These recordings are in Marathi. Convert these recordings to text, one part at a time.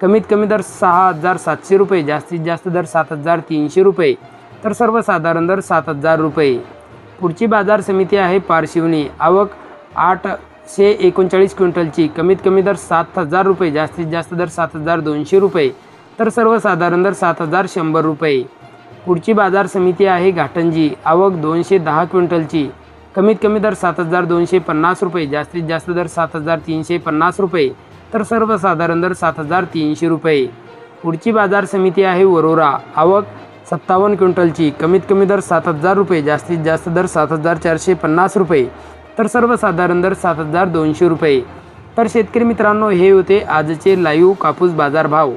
कमीत कमी दर सहा हजार सातशे रुपये जास्तीत जास्त दर सात हजार तीनशे रुपये तर सर्वसाधारण दर सात हजार रुपये. पुढची बाजार समिती आहे पारशिवनी. आवक आठशे एकोणचाळीस क्विंटलची. कमीत कमी दर सात हजार रुपये जास्तीत जास्त दर सात हजार दोनशे रुपये तर सर्वसाधारण दर सात हजार शंभर रुपये. पुढची बाजार समिती आहे घाटंजी. आवक दोनशे दहा क्विंटलची. कमीत कमी दर सात हजार दोनशे पन्नास रुपये जास्तीत जास्त दर सात हजार तीनशे पन्नास रुपये तर सर्वसाधारण दर सात हजार तीनशे रुपये. पुढची बाजार समिती आहे वरोरा. आवक सत्तावन्न क्विंटलची. कमीत कमी दर सात हजार रुपये. जास्तीत जास्त दर सात हजार चारशे पन्नास रुपये. तर सर्वसाधारण दर सात हजार दोनशे रुपये. तर शेतकरी मित्रांनो हे होते आजचे लाईव्ह कापूस बाजार भाव.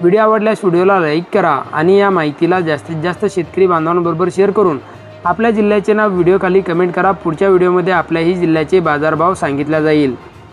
व्हिडिओ आवडल्यास व्हिडिओला लाईक करा आणि या माहितीला जास्तीत जास्त शेतकरी बांधवांबरोबर शेअर करून आपल्या जिल्ह्याचे नाव व्हिडिओखाली कमेंट करा. पुढच्या व्हिडिओमध्ये आपल्याही जिल्ह्याचे बाजारभाव सांगितला जाईल.